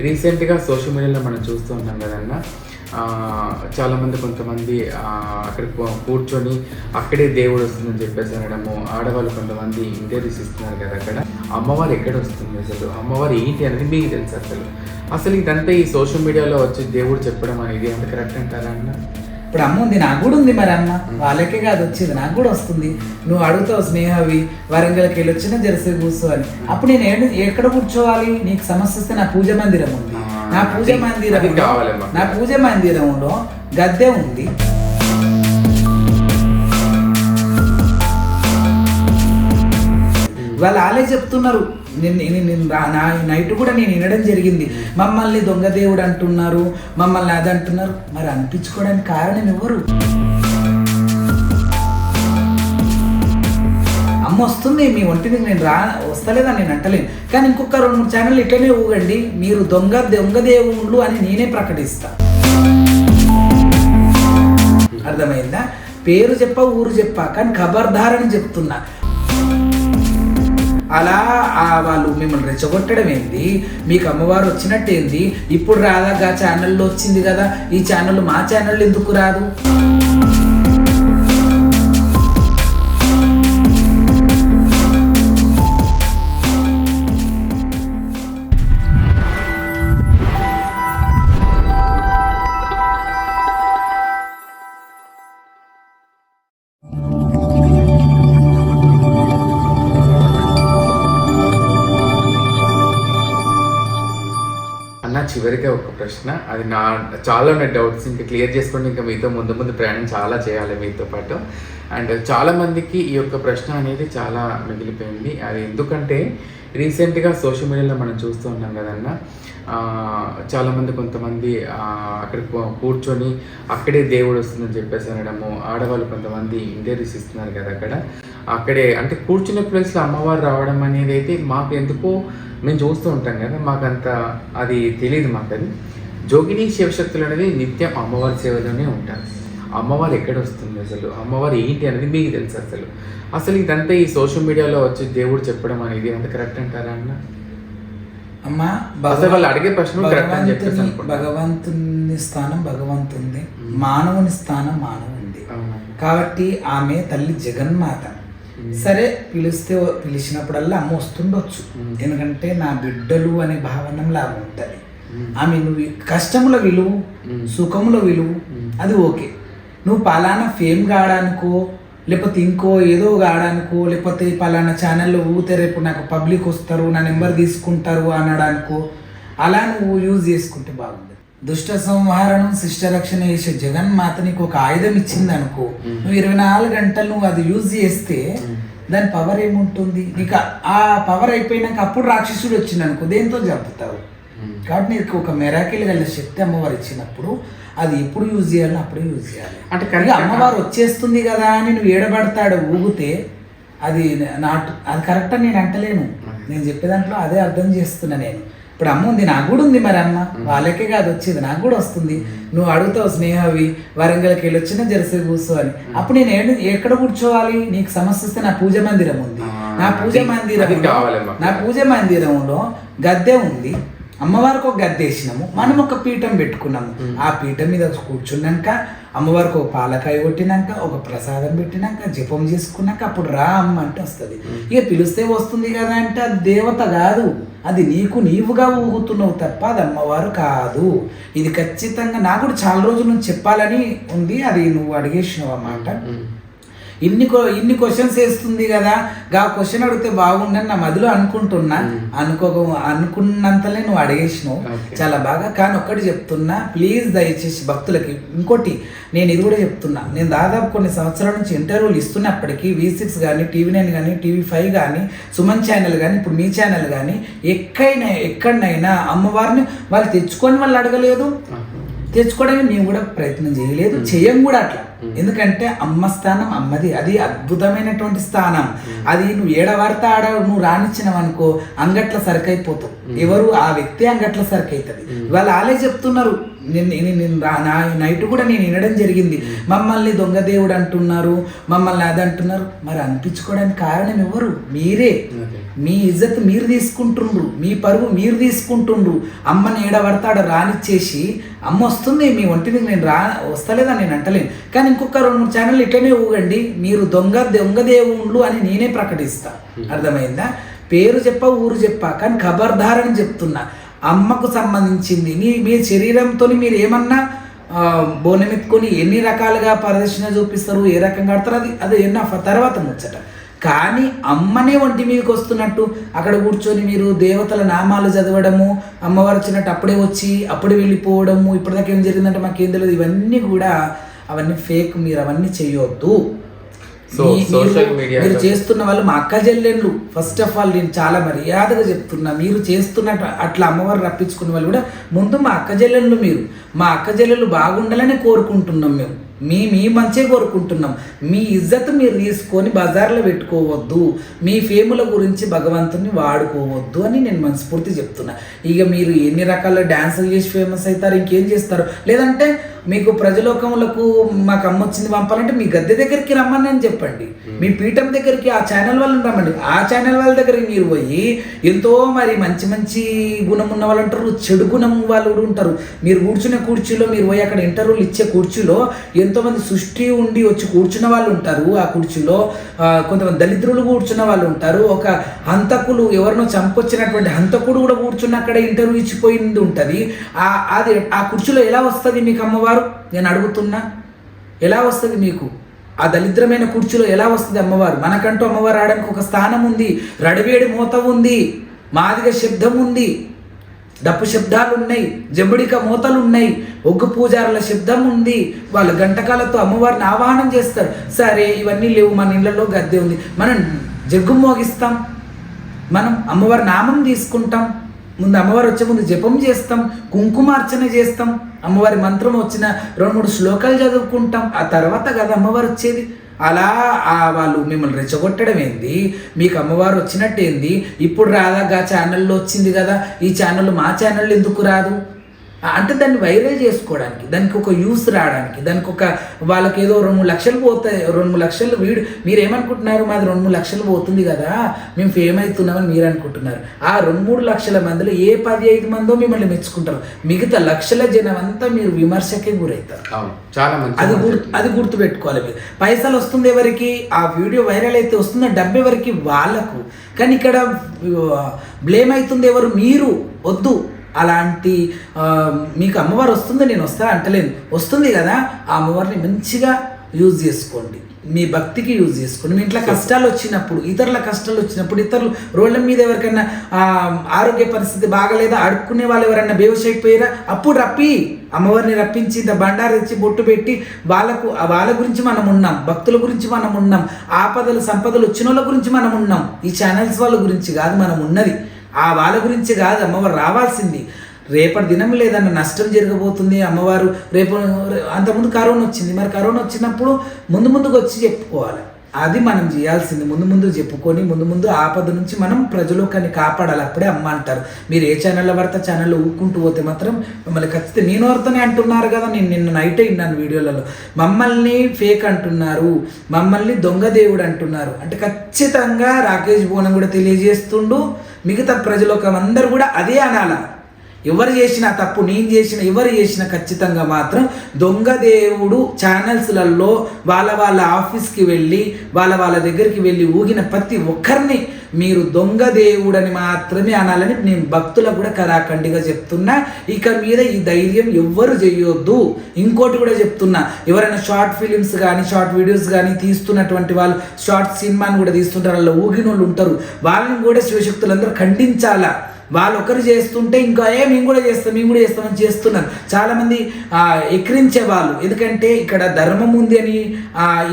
రీసెంట్గా సోషల్ మీడియాలో మనం చూస్తూ ఉన్నాం కదన్నా. చాలామంది కొంతమంది అక్కడ కూర్చొని అక్కడే దేవుడు వస్తుందని చెప్పేసి అనడము ఆడవాళ్ళు కొంతమంది ఇంటర్వ్యూస్ ఇస్తున్నారు కదా అక్కడ. అమ్మవారు ఎక్కడ వస్తుంది అసలు? అమ్మవారు ఏంటి అనేది మీకు తెలుసు అసలు. అసలు ఇదంతా ఈ సోషల్ మీడియాలో వచ్చి దేవుడు చెప్పడం అనేది ఎంత కరెక్ట్ అంటారా అన్న? ఇప్పుడు అమ్మ ఉంది నాకు కూడా ఉంది మరి అమ్మ వాళ్ళకే కాదు వచ్చేది నాకు కూడా వస్తుంది. నువ్వు అడుగుతావు స్నేహవి వరంగల్కి వెళ్ళి వచ్చిన జెర్సీ కూర్చో అని. అప్పుడు నేను ఏడు- ఎక్కడ కూర్చోవాలి? నీకు సమస్య వస్తే నా పూజ మందిరం ఉంది. నా పూజ మందిరం. నా పూజ మందిరంలో గద్దె ఉంది. వాళ్ళు వాళ్ళే చెప్తున్నారు. నేను నేను- రా- నా నైట్ కూడా నేను వినడం జరిగింది. మమ్మల్ని దొంగ దేవుడు అంటున్నారు మమ్మల్ని అది అంటున్నారు. మరి అనిపించుకోవడానికి కారణం ఎవరు? అమ్మ వస్తుంది మీ ఒంటికి నేను రా వస్తలేదా నేను అంటలేను. కానీ ఇంకొక రెండు మూడు ఛానల్ ఇట్లనే ఊగండి మీరు దొంగ దొంగ దేవుళ్ళు అని నేనే ప్రకటిస్తా. అర్థమైందా? పేరు చెప్ప ఊరు చెప్ప కానీ ఖబర్దారని చెప్తున్నా. అలా వాళ్ళు మిమ్మల్ని రెచ్చగొట్టడం ఏంది? మీకు అమ్మవారు వచ్చినట్టేంది ఇప్పుడు రాదా ఛానల్లో వచ్చింది కదా ఈ ఛానల్ మా ఛానల్ ఎందుకు రాదు? ప్రశ్న. అది నా చాలా ఉన్న డౌట్స్ ఇంకా క్లియర్ చేసుకొని ఇంకా మీతో ముందు ముందు ప్రయాణం చాలా చేయాలి మీతో పాటు. అండ్ చాలామందికి ఈ యొక్క ప్రశ్న అనేది చాలా మిగిలిపోయింది. అది ఎందుకంటే రీసెంట్గా సోషల్ మీడియాలో మనం చూస్తూ ఉన్నాం కదన్న చాలామంది కొంతమంది అక్కడ కూర్చొని అక్కడే దేవుడు వస్తుందని చెప్పేసి అనడము ఆడవాళ్ళు కొంతమంది ఇంటర్వ్యూస్ ఇస్తున్నారు కదా అక్కడ. అక్కడే అంటే కూర్చునే ప్లేస్లో అమ్మవారు రావడం అనేది అయితే మాకు ఎందుకో మేము చూస్తూ ఉంటాం కదా మాకంత అది తెలియదు మాకు అది. జోగిని శివశక్తులు అనేది నిత్యం అమ్మవారి సేవలోనే ఉంటారు. అమ్మవారు ఎక్కడ వస్తుంది అసలు? అమ్మవారు ఏంటి అనేది మీకు తెలుసు అసలు. అసలు ఇదంతా ఈ సోషల్ మీడియాలో వచ్చి దేవుడు చెప్పడం అనేది ఎంత కరెక్ట్ అంటారా అన్న? అమ్మా అసలు వాళ్ళు అడిగే అని చెప్పేసి భగవంతుని స్థానం భగవంతుంది. మానవుని స్థానం మానవుంది. కాబట్టి ఆమె తల్లి జగన్మాత. సరే పిలిస్తే పిలిచినప్పుడల్లా అమ్మ వస్తుండొచ్చు మ్మ్. ఎందుకంటే నా బిడ్డలు అనే భావనంలో ఆమె ఉంటుంది మ్మ్. ఆమె నువ్వు కష్టముల విలువ. సుఖముల విలువ. అది ఓకే నువ్వు పలానా ఫేమ్ కావడానికో లేకపోతే ఇంకో ఏదో కావడానికో లేకపోతే పలానా ఛానల్లో ఊతే రేపు నాకు పబ్లిక్ వస్తారు నా నెంబర్ తీసుకుంటారు అనడానికో అలా నువ్వు యూజ్ చేసుకుంటే బాగుంది దుష్ట సంహారణం శిష్ట రక్షణ చేసే జగన్మాత నీకు ఒక ఆయుధం ఇచ్చింది అనుకో నువ్వు ఇరవై నాలుగు గంటలు నువ్వు అది యూజ్ చేస్తే దాని పవర్ ఏముంటుంది? నీకు ఆ- పవర్ అయిపోయినాక అప్పుడు రాక్షసుడు వచ్చింది అనుకో దేంతో చంపుతావు. కాబట్టి నీకు ఒక మెరాకిల్ గల శక్తి అమ్మవారు ఇచ్చినప్పుడు అది ఎప్పుడు యూజ్ చేయాలో అప్పుడే యూజ్ చేయాలి. అంటే ఇక కరెక్ట్ అమ్మవారు వచ్చేస్తుంది కదా అని నువ్వు ఏడబడతాడు ఊగితే అది నాట్ అది కరెక్ట్ అని నేను అంటలేను. నేను చెప్పే దాంట్లో అదే అర్థం చేస్తున్నా నేను. ఇప్పుడు అమ్మ ఉంది నాకు కూడా ఉంది మరి అమ్మ. వాళ్ళకే కాదు వచ్చేది నాకు కూడా వస్తుంది. నువ్వు అడుగుతావు స్నేహవి వరంగల్కి వెళ్ళి వచ్చిన జెర్సీ కూర్చో అని. అప్పుడు నేను ఎక్కడ కూర్చోవాలి? నీకు సమస్య వస్తే నా పూజ మందిరం ఉంది. నా పూజ మందిరం. నా పూజ మందిరంలో గద్దె ఉంది. అమ్మవారికి ఒక గద్దె వేసినాము. మనం ఒక పీఠం పెట్టుకున్నాము. ఆ పీఠం మీద కూర్చున్నాక అమ్మవారికి ఒక పాలకాయ కొట్టినాక ఒక ప్రసాదం పెట్టినాక జపం చేసుకున్నాక అప్పుడు రా అమ్మ అంటే వస్తుంది. ఇక పిలిస్తే వస్తుంది కదా అంటే అది దేవత కాదు. అది నీకు నీవుగా ఊగుతున్నావు తప్ప అది అమ్మవారు కాదు. ఇది ఖచ్చితంగా నాకు కూడా చాలా రోజుల నుంచి చెప్పాలని ఉంది. అది నువ్వు అడిగేసినావు అన్నమాట ఇన్ని ఇన్ని క్వశ్చన్స్ వేస్తుంది కదా. గా క్వశ్చన్ అడిగితే బాగుండని నా మదిలో అనుకుంటున్నా. అనుకోక అనుకున్నంతలే నువ్వు అడిగేసినావు. చాలా బాగా కానీ ఒక్కటి చెప్తున్నా. ప్లీజ్ దయచేసి భక్తులకి ఇంకోటి నేను ఇది కూడా చెప్తున్నా. నేను దాదాపు కొన్ని సంవత్సరాల నుంచి ఇంటర్వ్యూలు ఇస్తున్నప్పటికీ వి సిక్స్ కానీ టీవీ నైన్ కానీ టీవీ ఫైవ్ కానీ సుమన్ ఛానల్ కానీ ఇప్పుడు మీ ఛానల్ కానీ ఎక్కడైనా ఎక్కడనైనా అమ్మవారిని వాళ్ళు తెచ్చుకొని వాళ్ళు అడగలేదు. ఆహా. తెచ్చుకోవడానికి మేము కూడా ప్రయత్నం చేయలేదు. చేయం కూడా అట్లా. ఎందుకంటే అమ్మ స్థానం అమ్మది అది అద్భుతమైనటువంటి స్థానం. అది నువ్వు ఏడవాడితే ఆడ నువ్వు రానిచ్చినావు అనుకో అంగట్ల సరికైపోతావు. ఎవరు ఆ వ్యక్తి అంగట్ల సరికి అవుతుంది వాళ్ళు వాళ్ళే చెప్తున్నారు నైట్ కూడా నేను వినడం జరిగింది. మమ్మల్ని దొంగ దేవుడు అంటున్నారు మమ్మల్ని అది అంటున్నారు. మరి అనిపించుకోవడానికి కారణం ఎవరు? మీరే. మీ ఇజ్జత్ మీరు తీసుకుంటుండ్రు మీ పరువు మీరు తీసుకుంటుండ్రు. అమ్మని ఏడబడతాడు రానిచ్చేసి అమ్మ వస్తుంది మీ ఒంటి మీద నేను రా వస్తలేదని నేను అంటలేను. కానీ ఇంకొక రెండు మూడు ఛానల్ ఇట్లనే ఊగండి. మీరు దొంగ దొంగ దేవుళ్ళు అని నేనే ప్రకటిస్తా. అర్థమైందా? పేరు చెప్ప ఊరు చెప్పా కానీ ఖబర్దారని చెప్తున్నా. అమ్మకు సంబంధించింది. నీ మీ శరీరంతో మీరు ఏమన్నా ఆ, బోనం ఎత్తుకొని ఎన్ని రకాలుగా ప్రదర్శన చూపిస్తారు ఏ రకంగా ఆడతారు అది అది ఎన్న తర్వాత ముచ్చట. కానీ అమ్మనే ఒంటి మీదకి వస్తున్నట్టు అక్కడ కూర్చొని మీరు దేవతల నామాలు చదవడము అమ్మవారు వచ్చినట్టు అప్పుడే వచ్చి అప్పుడే వెళ్ళిపోవడము ఇప్పటిదాకా ఏం జరిగిందంటే మాకేం తెలియదు ఇవన్నీ కూడా అవన్నీ ఫేక్ మీరు అవన్నీ చేయొద్దు. మీరు- చేస్తున్న వాళ్ళు మా అక్క చెల్లెళ్ళు. ఫస్ట్ ఆఫ్ ఆల్ నేను చాలా మర్యాదగా చెప్తున్నా. మీరు చేస్తున్నట్టు అట్లా అమ్మవారు రప్పించుకున్న వాళ్ళు కూడా ముందు మా అక్క చెల్లెళ్ళు మీరు. మా అక్క చెల్లెళ్ళు బాగుండాలని కోరుకుంటున్నాం మేము. మీ మీ మంచే కోరుకుంటున్నాం. మీ ఇజ్జత్ మీరు తీసుకొని బజార్లో పెట్టుకోవద్దు. మీ ఫేముల గురించి భగవంతుని వాడుకోవద్దు అని నేను మనస్ఫూర్తి చెప్తున్నా. ఇక మీరు ఎన్ని రకాల డ్యాన్సులు చేసి ఫేమస్ అవుతారు ఇంకేం చేస్తారు? లేదంటే మీకు ప్రజలోకములకు మాకు అమ్మ వచ్చింది పంపాలంటే మీ గద్దె దగ్గరికి రమ్మని అని చెప్పండి. మీ పీఠం దగ్గరికి ఆ ఛానల్ వాళ్ళని రమ్మండి. ఆ ఛానల్ వాళ్ళ దగ్గరికి మీరు పోయి ఎంతో మరి మంచి మంచి గుణం ఉన్న వాళ్ళు ఉంటారు చెడు గుణం వాళ్ళు కూడా ఉంటారు. మీరు కూర్చునే కుర్చీలో మీరు పోయి అక్కడ ఇంటర్వ్యూలు ఇచ్చే కుర్చీలో ఎంతోమంది సృష్టి ఉండి వచ్చి కూర్చున్న వాళ్ళు ఉంటారు ఆ కుర్చీలో. కొంతమంది దళిద్రులు కూర్చున్న వాళ్ళు ఉంటారు. ఒక హంతకులు ఎవరినో చంపొచ్చినటువంటి హంతకుడు కూడా కూర్చున్న అక్కడ ఇంటర్వ్యూ ఇచ్చిపోయింది ఉంటుంది. అది ఆ కుర్చీలో ఎలా వస్తుంది మీకు అమ్మవారు? నేను అడుగుతున్నా. ఎలా వస్తుంది మీకు? ఆ దరిద్రమైన కుర్చీలో ఎలా వస్తుంది అమ్మవారు? మనకంటూ అమ్మవారు ఆడడానికి ఒక స్థానం ఉంది. రడివేడి మూత ఉంది. మాదిగ శబ్దం ఉంది. డప్పు శబ్దాలున్నాయి జబుడిక మూతలున్నాయి ఒగ్గు పూజారుల శబ్దం ఉంది వాళ్ళ గంటకాలతో అమ్మవారిని ఆవాహనం చేస్తారు. సరే ఇవన్నీ లేవు మన ఇళ్ళలో గద్దె ఉంది. మనం జగ్గు మోగిస్తాం. మనం అమ్మవారి నామం తీసుకుంటాం. ముందు అమ్మవారు వచ్చే ముందు జపం చేస్తాం కుంకుమార్చన చేస్తాం. అమ్మవారి మంత్రం వచ్చిన రెండు మూడు శ్లోకాలు చదువుకుంటాం. ఆ తర్వాత కదా అమ్మవారు వచ్చేది. అలా ఆ వాళ్ళు మిమ్మల్ని రెచ్చగొట్టడం ఏంది? మీకు అమ్మవారు వచ్చినట్టేంది? ఇప్పుడు రాదా గా ఛానల్లో వచ్చింది కదా ఈ ఛానల్ మా ఛానల్ ఎందుకు రాదు? అంటే దాన్ని వైరల్ చేసుకోవడానికి దానికి ఒక యూస్ రావడానికి దానికి ఒక వాళ్ళకి ఏదో రెండు మూడు లక్షలు పోతాయి రెండు మూడు లక్షలు వీడు మీరు ఏమనుకుంటున్నారు మాది రెండు మూడు లక్షలు పోతుంది కదా మేము ఫేమ్ అవుతున్నామని మీరు అనుకుంటున్నారు ఆ రెండు మూడు లక్షల మందిలో ఏ పది ఐదు మందో మిమ్మల్ని మెచ్చుకుంటారు. మిగతా లక్షల జనం అంతా మీరు విమర్శకే గురవుతారు. చాలా అది గుర్తు. అది గుర్తు పెట్టుకోవాలి మీరు. పైసలు వస్తుంది ఎవరికి ఆ వీడియో వైరల్ అయితే వస్తుందో? డబ్బు ఎవరికి? వాళ్ళకు. కానీ ఇక్కడ బ్లేమ్ అవుతుంది ఎవరు? మీరు. వద్దు. అలాంటి మీకు అమ్మవారు వస్తుంది నేను వస్తా అంటలేను. వస్తుంది కదా ఆ అమ్మవారిని మంచిగా యూజ్ చేసుకోండి. మీ భక్తికి యూజ్ చేసుకోండి. మీ ఇంట్లో కష్టాలు వచ్చినప్పుడు ఇతరుల కష్టాలు వచ్చినప్పుడు ఇతరులు రోడ్ల మీద ఎవరికైనా ఆరోగ్య పరిస్థితి బాగలేదా అడుక్కునే వాళ్ళు ఎవరైనా బేవస్ అయిపోయారా అప్పుడు రప్పి. అమ్మవారిని రప్పించి ఇంత బండారు తెచ్చి బొట్టు పెట్టి వాళ్ళకు వాళ్ళ గురించి మనం ఉన్నాం భక్తుల గురించి మనం ఉన్నాం ఆపదలు సంపదలు వచ్చిన వాళ్ళ గురించి మనం ఉన్నాం. ఈ ఛానల్స్ వాళ్ళ గురించి కాదు మనం ఉన్నది. ఆ వాళ్ళ గురించి కాదు అమ్మవారు రావాల్సింది. రేపటి దినం లేదన్న నష్టం జరగబోతుంది అమ్మవారు. రేపు అంతకుముందు కరోనా వచ్చింది. మరి కరోనా వచ్చినప్పుడు ముందు ముందుకు వచ్చి చెప్పుకోవాలి. అది మనం చేయాల్సింది. ముందు ముందు చెప్పుకొని ముందు ముందు ఆపద నుంచి మనం ప్రజలోకాన్ని కాపాడాలి. అప్పుడే అమ్మ అంటారు. మీరు ఏ ఛానల్లో పడితే ఛానల్లో ఊక్కుంటూ పోతే మాత్రం మిమ్మల్ని ఖచ్చితంగా నేను వారితోనే అంటున్నారు కదా. నేను నిన్న నైట్ విన్నాను వీడియోలలో. మమ్మల్ని ఫేక్ అంటున్నారు. మమ్మల్ని దొంగ దేవుడు అంటున్నారు. అంటే ఖచ్చితంగా రాకేష్ బోనం కూడా తెలియజేస్తుండు. మిగతా ప్రజలోకం అందరూ కూడా అదే అనాల. ఎవరు చేసిన తప్పు నేను చేసిన ఎవరు చేసిన ఖచ్చితంగా మాత్రం దొంగ దేవుడు ఛానల్స్లలో వాళ్ళ వాళ్ళ ఆఫీస్కి వెళ్ళి వాళ్ళ వాళ్ళ దగ్గరికి వెళ్ళి ఊగిన ప్రతి ఒక్కరిని మీరు దొంగ దేవుడని మాత్రమే అనాలని నేను భక్తులకు కూడా కరాఖండిగా చెప్తున్నా. ఇక మీద ఈ ధైర్యం ఎవ్వరు చేయొద్దు. ఇంకోటి కూడా చెప్తున్నా. ఎవరైనా షార్ట్ ఫిలిమ్స్ కానీ షార్ట్ వీడియోస్ కానీ తీస్తున్నటువంటి వాళ్ళు షార్ట్ సినిమాని కూడా తీస్తుంటారు. వాళ్ళు ఊగిన వాళ్ళు ఉంటారు. వాళ్ళని కూడా శివశక్తులందరూ ఖండించాలా? వాళ్ళు ఒకరు చేస్తుంటే ఇంకా ఏ మేము కూడా చేస్తాం మేము కూడా చేస్తామని చేస్తున్నారు. చాలామంది ఎక్కిరించే వాళ్ళు ఎందుకంటే ఇక్కడ ధర్మం ఉంది అని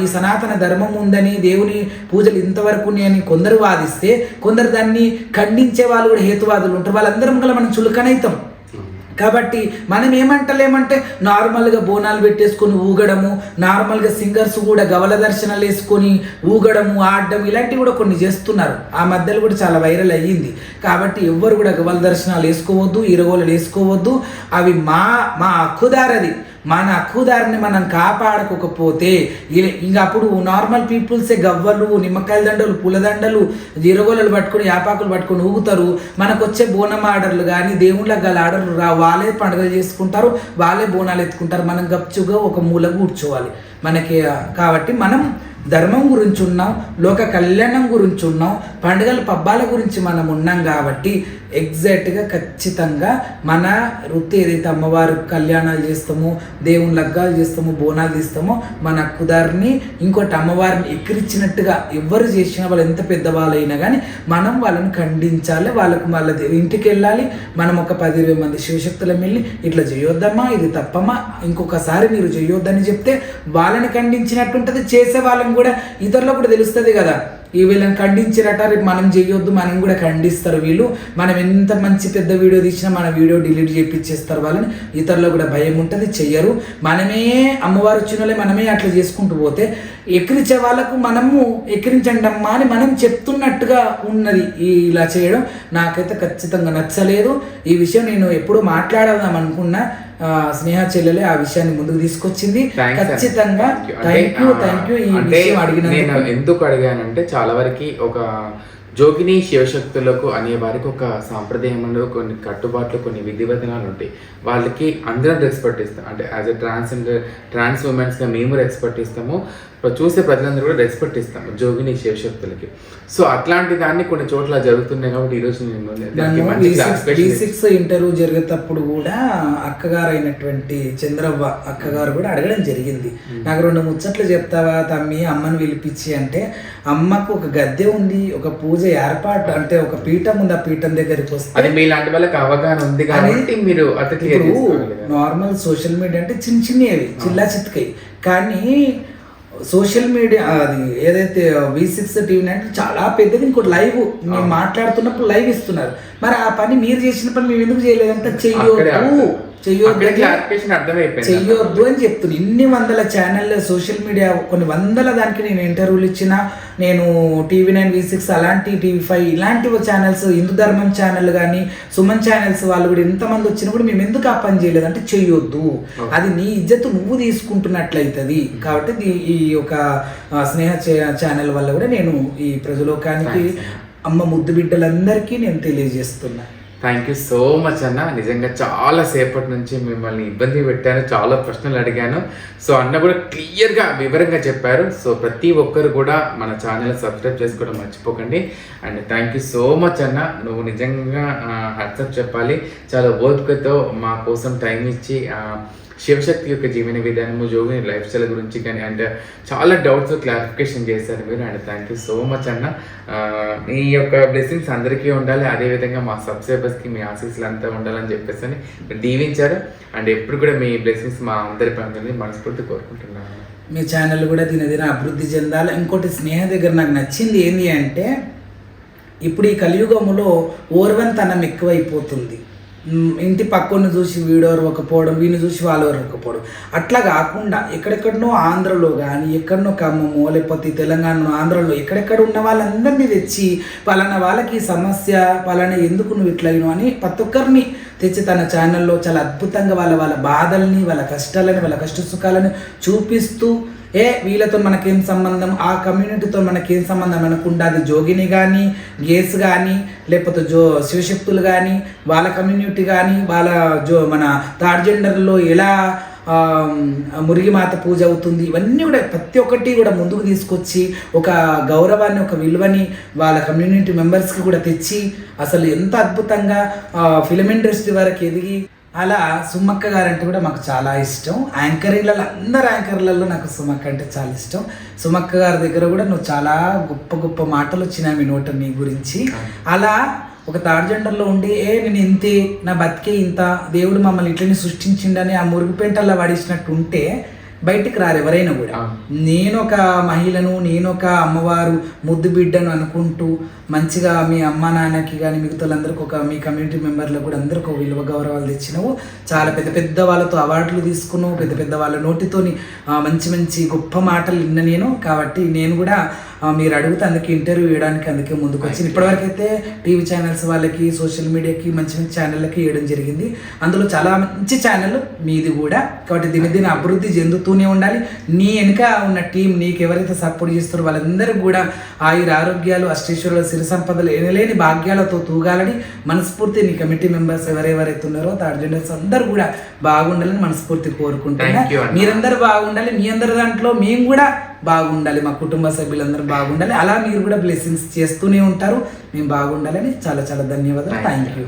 ఈ సనాతన ధర్మం ఉందని దేవుని పూజలు ఇంతవరకు అని కొందరు వాదిస్తే కొందరు దాన్ని ఖండించే వాళ్ళు కూడా హేతువాదులు ఉంటారు. వాళ్ళందరం కూడా మనం చులకనైతాం. కాబట్టి మనం ఏమంటలేమంటే నార్మల్గా బోనాలు పెట్టేసుకొని ఊగడము నార్మల్గా సింగర్స్ కూడా గవల దర్శనాలు వేసుకొని ఊగడము ఆడడం ఇలాంటివి కూడా కొన్ని చేస్తున్నారు. ఆ మధ్యలో కూడా చాలా వైరల్ అయ్యింది. కాబట్టి ఎవ్వరు కూడా గవల దర్శనాలు వేసుకోవద్దు ఇరగోలు వేసుకోవద్దు. అవి మా మా హక్కుదారది మన హక్కుదారిని మనం కాపాడకపోతే ఇక ఇంక అప్పుడు నార్మల్ పీపుల్సే గవ్వలు నిమ్మకాయల దండలు పూలదండలు జీరగోళలు పట్టుకొని యాపాకులు పట్టుకొని ఊగుతారు. మనకు వచ్చే బోనం ఆర్డర్లు కానీ దేవుళ్ళకి గల ఆర్డర్లు రా వాళ్ళే పండుగలు చేసుకుంటారు వాళ్ళే బోనాలు ఎత్తుకుంటారు. మనం గప్చుగా ఒక మూల కూర్చోవాలి. మనకి కాబట్టి మనం ధర్మం గురించి ఉన్నాం లోక కళ్యాణం గురించి ఉన్నాం పండుగల పబ్బాల గురించి మనం ఉన్నాం కాబట్టి ఎగ్జాక్ట్గా ఖచ్చితంగా మన వృత్తి ఏదైతే అమ్మవారు కళ్యాణాలు చేస్తామో దేవుని లగ్గాలు చేస్తామో బోనాలు తీస్తామో మన కుదారిని ఇంకోటి అమ్మవారిని ఎక్కిరించినట్టుగా ఎవరు చేసినా వాళ్ళు ఎంత పెద్దవాళ్ళైనా కానీ మనం వాళ్ళని ఖండించాలి వాళ్ళకు వాళ్ళ దే- ఇంటికి వెళ్ళాలి మనం ఒక పది ఇరవై మంది శివశక్తులం వెళ్ళి ఇట్లా చేయొద్దమ్మా ఇది తప్పమ్మా ఇంకొకసారి మీరు చేయొద్దని చెప్తే వాళ్ళని ఖండించినట్టుంటుంది చేసే వాళ్ళని కూడా ఇతరులకు కూడా తెలుస్తుంది కదా. ఈ వీళ్ళని ఖండించారట రేపు మనం చేయొద్దు మనం కూడా ఖండిస్తారు వీళ్ళు. మనం ఎంత మంచి పెద్ద వీడియో తీసినా మన వీడియో డిలీట్ చేయించేస్తారు వాళ్ళని. ఇతరులకు కూడా భయం ఉంటుంది చెయ్యరు. మనమే అమ్మవారు వచ్చిన మనమే అట్లా చేసుకుంటూ పోతే ఎక్కిరించే వాళ్ళకు మనము ఎక్కిరించండి అమ్మా అని మనం చెప్తున్నట్టుగా ఉన్నది ఈ ఇలా చేయడం. నాకైతే ఖచ్చితంగా నచ్చలేదు. ఈ విషయం నేను ఎప్పుడూ మాట్లాడదాం అనుకున్నా. స్నేహ చెల్లెలే ఆ విషయాన్ని ముందుకు తీసుకొచ్చింది. ఖచ్చితంగా. థ్యాంక్ యూ అంటే, థ్యాంక్ యూ ఈ విషయం నేను అడిగినందుకు ఎందుకు అడిగానంటే చాలా వరకు ఒక జోగిని శివశక్తులకు అనే వారికి ఒక సాంప్రదాయంలో కొన్ని కట్టుబాట్లు కొన్ని విధి విధానాలు ఉంటాయి. వాళ్ళకి అందరం రెస్పెక్ట్ ఇస్తాం. అంటే యాజ్ ఎ ట్రాన్స్ ట్రాన్స్ ఉమెన్స్గా మేము రెస్పెక్ట్ ఇస్తాము. చూసే ప్రజలందరూ కూడా రెస్పెక్ట్ ఇస్తాము జోగిని శివశక్తులకి సో అట్లాంటి దాన్ని కొన్ని చోట్ల జరుగుతున్నాయి కాబట్టి ఈరోజు నేను ఇంటర్వ్యూ జరిగేటప్పుడు కూడా అక్కగారు అయినటువంటి చంద్రవ్వ అక్కగారు కూడా అడగడం జరిగింది. నాకు రెండు ముచ్చట్లు చెప్తావా తమ్మి అమ్మని పిలిపించి అంటే అమ్మకు ఒక గద్దె ఉంది ఒక పూజ ఏర్పాటు అంటే ఒక పీఠం ఉంది ఆ పీఠం దగ్గరికి వస్తే అది మీలాంటి వాళ్ళకి అవగాహన ఉంది కాబట్టి మీరు నార్మల్ సోషల్ మీడియా అంటే చిన్న చిన్నవి చిల్లా చిత్కై కానీ సోషల్ మీడియా అది ఏదైతే వి సిక్స్ టీవీ అంటే చాలా పెద్దది ఇంకోటి లైవ్ మేము మాట్లాడుతున్నప్పుడు లైవ్ ఇస్తున్నారు. మరి ఆ పని మీరు చేసిన పని మేము ఎందుకు చేయలేదంటే చెయ్యొద్దు. చెయ్యొద్దు అని- చెప్తున్నా ఇన్ని వందల ఛానల్ సోషల్ మీడియా కొన్ని వందల దానికి నేను ఇంటర్వ్యూలు ఇచ్చిన నేను టీవీ నైన్ వి సిక్స్ అలాంటి టీవీ ఫైవ్ ఇలాంటి ఛానల్స్ హిందూ ధర్మం ఛానల్ కానీ సుమన్ ఛానల్స్ వాళ్ళు కూడా ఎంతమంది వచ్చినా కూడా మేము ఎందుకు ఆ పని చేయలేదు అంటే చెయ్యొద్దు. అది నీ ఇజ్జత్ నువ్వు తీసుకుంటున్నట్లయితది. కాబట్టి ఈ యొక్క ఆ, స్నేహ ఛానల్ వల్ల కూడా నేను ఈ ప్రజలోకానికి అమ్మ ముద్దు బిడ్డలందరికీ నేను తెలియజేస్తున్నా. థ్యాంక్ యూ సో మచ్ అన్న. నిజంగా చాలా సేపటి నుంచి మిమ్మల్ని ఇబ్బంది పెట్టాను చాలా ప్రశ్నలు అడిగాను. సో అన్న కూడా క్లియర్గా వివరంగా చెప్పారు. సో ప్రతి ఒక్కరు కూడా మన ఛానల్ సబ్స్క్రైబ్ చేసుకోవడం మర్చిపోకండి. And thank you so much అన్న. నువ్వు నిజంగా హెడ్సప్ చెప్పాలి. చాలా ఓపికతో మా కోసం టైం ఇచ్చి శివశక్తి యొక్క జీవన విధానము జోగిని లైఫ్ స్టైల్ గురించి కానీ అండ్ చాలా డౌట్స్ క్లారిఫికేషన్ చేశారు మీరు and thank you so much అన్న. మీ యొక్క బ్లెస్సింగ్స్ అందరికీ ఉండాలి అదేవిధంగా మా సబ్స్క్రైబర్స్కి మీ ఆశీస్సులు అంతా ఉండాలని చెప్పేసి అని దీవించారు. అండ్ ఎప్పుడు కూడా మీ బ్లెస్సింగ్స్ మా అందరి పనులని మనస్ఫూర్తి కోరుకుంటున్నాను. మీ ఛానల్ కూడా దినదిన అభివృద్ధి చెందాలి. ఇంకోటి స్నేహ దగ్గర నాకు నచ్చింది ఏంటి అంటే ఇప్పుడు ఈ కలియుగములో ఓర్వంతనం ఎక్కువైపోతుంది. ఇంటి పక్కన చూసి వీడు ఒరవకపోవడం వీని చూసి వాళ్ళు ఒరవకపోవడం అట్లా కాకుండా ఎక్కడెక్కడనో ఆంధ్రలో కానీ ఎక్కడనో ఖమ్మము లేకపోతే తెలంగాణలో ఆంధ్రలో ఎక్కడెక్కడ ఉన్న వాళ్ళందరినీ తెచ్చి పలానా వాళ్ళకి ఈ సమస్య పలానా ఎందుకు నువ్వు ఇట్లా అని ప్రతి ఒక్కరిని తెచ్చి తన ఛానల్లో చాలా అద్భుతంగా వాళ్ళ వాళ్ళ బాధల్ని వాళ్ళ కష్టాలని వాళ్ళ కష్ట సుఖాలని చూపిస్తూ ఏ వీళ్ళతో మనకేం సంబంధం? ఆ కమ్యూనిటీతో మనకేం సంబంధం? అనుకుంటే అది జోగిని కానీ గేస్ కానీ లేకపోతే జో శివశక్తులు కానీ వాళ్ళ కమ్యూనిటీ కానీ వాళ్ళ జో మన థర్డ్ జెండర్లో ఎలా మురిగిమాత పూజ అవుతుంది? ఇవన్నీ కూడా ప్రతి ఒక్కటి కూడా ముందుకు తీసుకొచ్చి ఒక గౌరవాన్ని ఒక విలువని వాళ్ళ కమ్యూనిటీ మెంబర్స్కి కూడా తెచ్చి అసలు ఎంత అద్భుతంగా ఫిలిం ఇండస్ట్రీ వరకు ఎదిగి అలా సుమక్క గారు అంటే కూడా మాకు చాలా ఇష్టం. యాంకరింగ్లలో అందరు యాంకర్లలో నాకు సుమక్క అంటే చాలా ఇష్టం. సుమక్క గారి దగ్గర కూడా నువ్వు చాలా గొప్ప గొప్ప మాటలు వచ్చినాయి మీ నోట నీ గురించి. అలా ఒక థర్డ్ జెండర్లో ఉండి ఏ నేను ఇంతే నా బతికే ఇంత దేవుడు మమ్మల్ని ఇట్లనే సృష్టించిండని ఆ మురుగుపేంటల్లో పడేసినట్టు ఉంటే బయటికి రారు ఎవరైనా కూడా. నేను ఒక మహిళను నేను ఒక అమ్మవారు ముద్దు బిడ్డను అనుకుంటూ మంచిగా మీ అమ్మ నాన్నకి కానీ మిగతా వాళ్ళందరికీ ఒక మీ కమ్యూనిటీ మెంబర్లకు కూడా అందరికీ ఒక విలువ గౌరవాలు తెచ్చినావు. చాలా పెద్ద పెద్ద వాళ్ళతో అవార్డులు తీసుకున్నావు పెద్ద పెద్ద వాళ్ళ నోటితోని మంచి మంచి గొప్ప మాటలు విన్న నేను. కాబట్టి నేను కూడా మీరు అడిగితే అందుకే ఇంటర్వ్యూ ఇవ్వడానికి అందుకే ముందుకు వచ్చింది ఇప్పటివరకు అయితే టీవీ ఛానల్స్ వాళ్ళకి సోషల్ మీడియాకి మంచి మంచి ఛానళ్ళకి ఇవ్వడం జరిగింది. అందులో చాలా మంచి ఛానల్ మీది కూడా. కాబట్టి దీని దీని అభివృద్ధి చెందుతూనే ఉండాలి. నీ వెనుక ఉన్న టీం నీకు ఎవరైతే సపోర్ట్ చేస్తారో వాళ్ళందరికీ కూడా ఆయుర ఆరోగ్యాలు అష్టేశ్వరుల సిరి సంపదలు ఎనలేని భాగ్యాలతో తూగాలని మనస్ఫూర్తి నీ కమిటీ మెంబర్స్ ఎవరెవరైతే ఉన్నారో థర్డ్ జనరేషన్ అందరూ కూడా బాగుండాలని మనస్ఫూర్తి కోరుకుంటున్నా. మీరందరూ బాగుండాలి. మీ అందరి దాంట్లో మేము కూడా బాగుండాలి. మా కుటుంబ సభ్యులందరూ బాగుండాలి. అలా మీరు కూడా బ్లెస్సింగ్స్ చేస్తూనే ఉంటారు. మేము బాగుండాలని చాలా చాలా ధన్యవాదాలు. Thank you